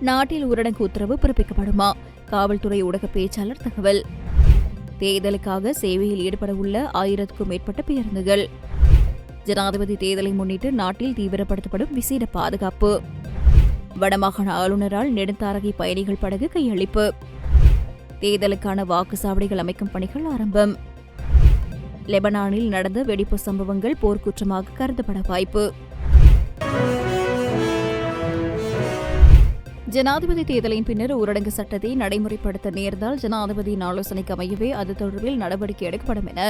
நாட்டில் ஊரடங்கு உத்தரவு பிறப்பிக்கப்படுமா? காவல்துறை ஊடக பேச்சாளர் தகவல். தேர்தலுக்காக சேவையில் ஈடுபட உள்ள ஆயிரத்துக்கும் மேற்பட்ட பேருந்துகள். ஜனாதிபதி தேர்தலை முன்னிட்டு நாட்டில் தீவிரப்படுத்தப்படும் விசேட பாதுகாப்பு. வடமாகாண ஆளுநரால் நெடுந்தாரகை பயணிகள் படகு கையளிப்பு. தேர்தலுக்கான வாக்குச்சாவடிகள் அமைக்கும் பணிகள் ஆரம்பம். லெபனானில் நடந்த வெடிப்பு சம்பவங்கள் போர்க்குற்றமாக கருதப்பட வாய்ப்பு. ஜனாதிபதி தேர்தலின் பின்னர் ஊரடங்கு சட்டத்தை நடைமுறைப்படுத்த நேர்ந்தால் ஜனாதிபதியின் ஆலோசனைக்கு அமையவே அது தொடர்பில் நடவடிக்கை எடுக்கப்படும் என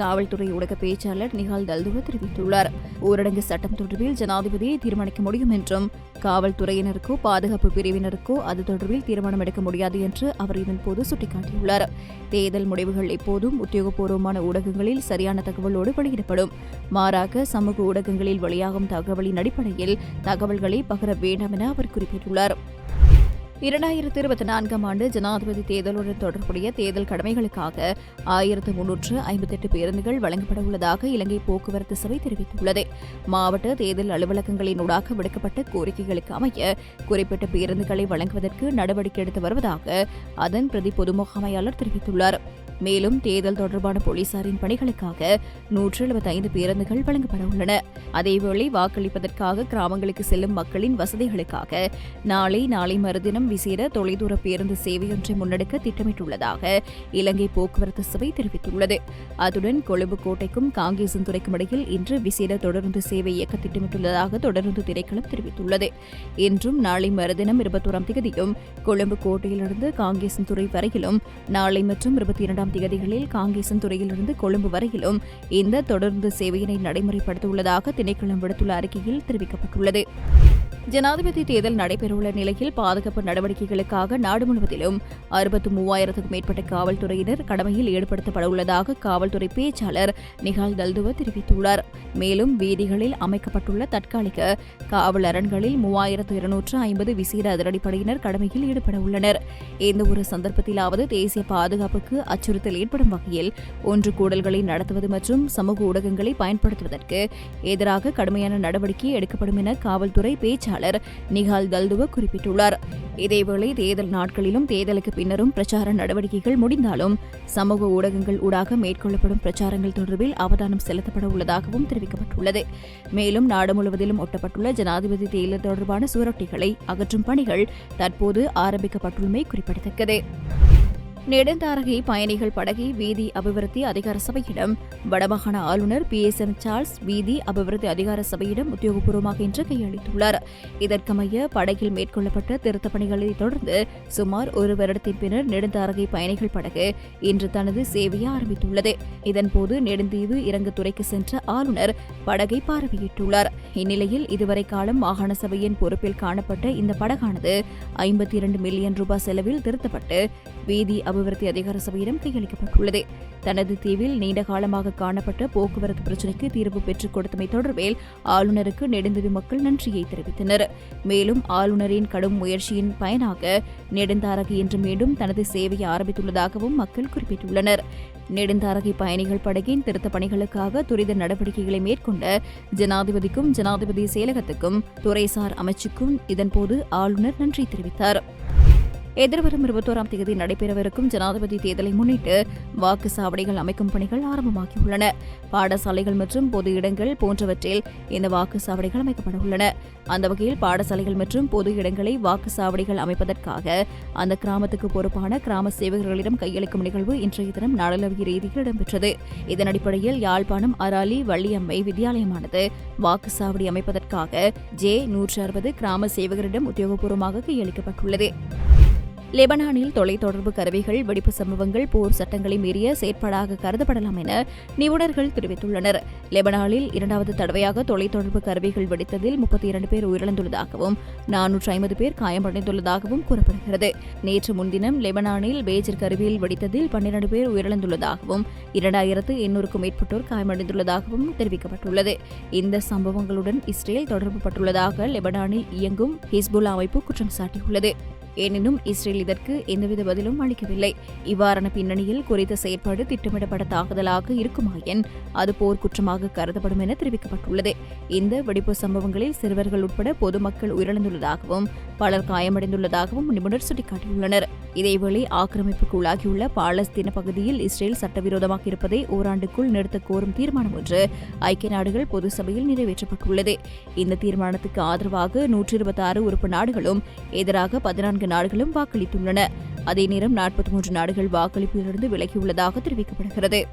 காவல்துறை ஊடக பேச்சாளர் நிகால் தல்துவ தெரிவித்துள்ளார். ஊரடங்கு சட்டம் தொடர்பில் ஜனாதிபதியை தீர்மானிக்க முடியும் என்றும் காவல்துறையினருக்கோ பாதுகாப்பு பிரிவினருக்கோ அது தொடர்பில் தீர்மானம் எடுக்க முடியாது என்று அவர் இதன்போது சுட்டிக்காட்டியுள்ளார். தேர்தல் முடிவுகள் எப்போதும் உத்தியோகபூர்வமான ஊடகங்களில் சரியான தகவலோடு வெளியிடப்படும். மாறாக சமூக ஊடகங்களில் வெளியாகும் தகவலின் அடிப்படையில் தகவல்களை பகிர வேண்டாம் என அவர் குறிப்பிட்டுள்ளார். இரண்டாயிரத்தி இருபத்தி நான்காம் ஆண்டு ஜனாதிபதி தேர்தலுடன் தொடர்புடைய தேர்தல் கடமைகளுக்காக ஆயிரத்து முன்னூற்று ஐம்பத்தெட்டு பேருந்துகள் வழங்கப்பட உள்ளதாக இலங்கை போக்குவரத்து சபை தெரிவித்துள்ளது. மாவட்ட தேர்தல் அலுவலகங்களின் ஊடாக விடுக்கப்பட்ட கோரிக்கைகளுக்கு அமைய குறிப்பிட்ட பேருந்துகளை வழங்குவதற்கு நடவடிக்கை எடுத்து வருவதாக அதன் பிரதி பொது முகாமையாளர் தெரிவித்துள்ளார். மேலும் தேர்தல் தொடர்பான போலீசாரின் பணிகளுக்காக நூற்று எழுபத்தைந்து பேருந்துகள் வழங்கப்பட உள்ளன. அதேவேளை வாக்களிப்பதற்காக கிராமங்களுக்கு செல்லும் மக்களின் வசதிகளுக்காக நாளை நாளை மறுதினம் விசேட தொலைதூர பேருந்து சேவை ஒன்றை முன்னெடுக்க திட்டமிட்டுள்ளதாக இலங்கை போக்குவரத்து சபை தெரிவித்துள்ளது. அதுடன் கொழும்பு கோட்டைக்கும் காங்கேசன்துறைக்கும் இடையில் இன்று விசேட தொடருந்து சேவை இயக்க திட்டமிட்டுள்ளதாக தொடருந்து திரைக்களம் தெரிவித்துள்ளது. இன்றும் நாளை மறுதினம் இருபத்தோராம் தேதியும் கொழும்பு கோட்டையிலிருந்து காங்கேசன் துறை வரையிலும் நாளை மற்றும் இருபத்தி இரண்டாம் திகதிகளில் காங்கேசன் துறையிலிருந்து கொழும்பு வரையிலும் இந்த தொடர்ந்து சேவையினை நடைமுறைப்படுத்த உள்ளதாக திணைக்களம் விடுத்துள்ள அறிக்கையில் தெரிவிக்கப்பட்டுள்ளது. ஜனாதிபதி தேர்தல் நடைபெறவுள்ள நிலையில் பாதுகாப்பு நடவடிக்கைகளுக்காக நாடு முழுவதிலும் அறுபத்து மூவாயிரத்துக்கும் மேற்பட்ட காவல்துறையினர் கடமையில் ஈடுபடுத்தப்பட உள்ளதாக காவல்துறை பேச்சாளர் நிகால் தல்துவ தெரிவித்துள்ளார். மேலும் வீதிகளில் அமைக்கப்பட்டுள்ள தற்காலிக காவல் அரண்களில் மூவாயிரத்து இருநூற்று ஐம்பது விசேட அதிரடிப்படையினர் கடமையில் ஈடுபட உள்ளனர். எந்த ஒரு சந்தர்ப்பத்திலாவது தேசிய பாதுகாப்புக்கு அச்சுறுத்தல் ஏற்படும் வகையில் ஒன்று கூடல்களை நடத்துவது மற்றும் சமூக ஊடகங்களை பயன்படுத்துவதற்கு எதிராக கடுமையான நடவடிக்கை எடுக்கப்படும் என காவல்துறை பேச்சு பேச்சாளர் நிகால் தல்துவ குறிப்பிட்டுள்ளார். இதேவேளை தேர்தல் நாட்களிலும் தேர்தலுக்கு பின்னரும் பிரச்சார நடவடிக்கைகள் முடிந்தாலும் சமூக ஊடகங்கள் ஊடாக மேற்கொள்ளப்படும் பிரச்சாரங்கள் தொடர்பில் அவதானம் செலுத்தப்பட உள்ளதாகவும் தெரிவிக்கப்பட்டுள்ளது. மேலும் நாடு முழுவதிலும் ஒட்டப்பட்டுள்ள ஜனாதிபதி தேர்தல் தொடர்பான சுவரொட்டிகளை அகற்றும் பணிகள் தற்போது ஆரம்பிக்கப்பட்டுள்ளமை குறிப்பிடத்தக்கது. நெடுந்தாரகை பயணிகள் படகை வீதி அபிவிருத்தி அதிகார சபையிடம். வடமாகாண ஆளுநர் பி. எஸ். எம். சார்ல்ஸ் வீதி அபிவிருத்தி அதிகார சபையிடம் உத்தியோகபூர்வமாக இன்று கையளித்துள்ளார். இதற்கமைய படகில் மேற்கொள்ளப்பட்ட திருத்தப் பணிகளை தொடர்ந்து சுமார் ஒரு வருடத்தின் பின்னர் நெடுந்தாரகை பயணிகள் படகு இன்று தனது சேவையை ஆரம்பித்துள்ளது. இதன்போது நெடுந்தீவு இறங்குத்துறைக்கு சென்ற ஆளுநர் படகை பார்வையிட்டுள்ளார். இந்நிலையில் இதுவரை காலம் மாகாண சபையின் பொறுப்பில் காணப்பட்ட இந்த படகானது ஐம்பத்தி இரண்டு மில்லியன் ரூபாய் செலவில் திருத்தப்பட்டு வீதி அபிவிருத்தி அதிகார சபையிடம் கையளிக்கப்பட்டுள்ளது. தனது தீவில் நீண்ட காலமாக காணப்பட்ட போக்குவரத்து பிரச்சினைக்கு தீர்வு பெற்றுக் கொடுத்தமை தொடர்பில் ஆளுநருக்கு நெடுந்தீவு மக்கள் நன்றியை தெரிவித்தனர். மேலும் ஆளுநரின் கடும் முயற்சியின் பயனாக நெடுந்தாரகு இன்று மீண்டும் தனது சேவையை ஆரம்பித்துள்ளதாகவும் மக்கள் குறிப்பிட்டுள்ளனர். நெடுந்தாரகை பயணிகள் படகின் திருத்தப் பணிகளுக்காக துரித நடவடிக்கைகளை மேற்கொண்ட ஜனாதிபதிக்கும் ஜனாதிபதி செயலகத்துக்கும் துறைசார் அமைச்சுக்கும் இதன்போது ஆளுநர் நன்றி தெரிவித்தார். எதிர்வரும் இருபத்தோராம் தேதி நடைபெறவிருக்கும் ஜனாதிபதி தேர்தலை முன்னிட்டு வாக்குச்சாவடிகள் அமைக்கும் பணிகள் ஆரம்பமாகியுள்ளன. பாடசாலைகள் மற்றும் பொது இடங்கள் போன்றவற்றில் இந்த வாக்குச்சாவடிகள் அமைக்கப்பட உள்ளன அந்த வகையில் பாடசாலைகள் மற்றும் பொது இடங்களை வாக்குச்சாவடிகள் அமைப்பதற்காக அந்த கிராமத்துக்கு பொறுப்பான கிராம சேவகர்களிடம் கையளிக்கும் நிகழ்வு இன்றைய தினம் நாடளாவிய ரீதியில் இடம்பெற்றது. இதன் அடிப்படையில் யாழ்ப்பாணம் அராலி வள்ளியம்மை வித்தியாலயமானது வாக்குச்சாவடி அமைப்பதற்காக ஜே நூற்று அறுபது கிராம சேவகரிடம் உத்தியோகபூர்வமாக கையளிக்கப்பட்டுள்ளது. லெபனானில் தொலைத்தொடர்பு கருவிகள் வெடிப்பு சம்பவங்கள் போர் சட்டங்களை மீறிய செயற்பாடாக கருதப்படலாம் என நிபுணர்கள் தெரிவித்துள்ளனர். லெபனானில் இரண்டாவது தடவையாக தொலைத்தொடர்பு கருவிகள் வெடித்ததில் முப்பத்தி இரண்டு பேர் உயிரிழந்துள்ளதாகவும் நானூற்று ஐம்பது பேர் காயமடைந்துள்ளதாகவும் கூறப்படுகிறது. நேற்று முன்தினம் லெபனானில் பேஜர் கருவியில் வெடித்ததில் பன்னிரண்டு பேர் உயிரிழந்துள்ளதாகவும் இரண்டாயிரத்து எண்ணூறுக்கும் மேற்பட்டோர் காயமடைந்துள்ளதாகவும் தெரிவிக்கப்பட்டுள்ளது. இந்த சம்பவங்களுடன் இஸ்ரேல் தொடர்பு பட்டுள்ளதாக லெபனானில் இயங்கும் ஹிஸ்புல் அமைப்பு குற்றம் சாட்டியுள்ளது எனினும் இஸ்ரேல் இதற்கு எந்தவித பதிலும் அளிக்கவில்லை. இவ்வாறான பின்னணியில் குறித்த செயற்பாடு திட்டமிடப்பட்ட தாக்குதலாக இருக்குமாயின் அது போர்க்குற்றமாக கருதப்படும் என தெரிவிக்கப்பட்டுள்ளது. இந்த வெடிப்பு சம்பவங்களில் சிறுவர்கள் உட்பட பொதுமக்கள் உயிரிழந்துள்ளதாகவும் பலர் காயமடைந்துள்ளதாகவும் நிபுணர் சுட்டிக்காட்டியுள்ளனர். இதேவேளை ஆக்கிரமிப்புக்கு உள்ளாகியுள்ள பாலஸ்தீன பகுதியில் இஸ்ரேல் சட்டவிரோதமாக இருப்பதை ஓராண்டுக்குள் நிறுத்த கோரும் தீர்மானம் ஒன்று ஐக்கிய நாடுகள் பொது சபையில் நிறைவேற்றப்பட்டுள்ளது. இந்த தீர்மானத்துக்கு ஆதரவாக நூற்றி இருபத்தி ஆறு உறுப்பு நாடுகளும் எதிராக பதினான்கு நாடுகளும் வாக்களித்துள்ளன. அதே நேரம் நாற்பத்தி மூன்று நாடுகள் வாக்களிப்பிலிருந்து விலகியுள்ளதாக தெரிவிக்கப்படுகிறது.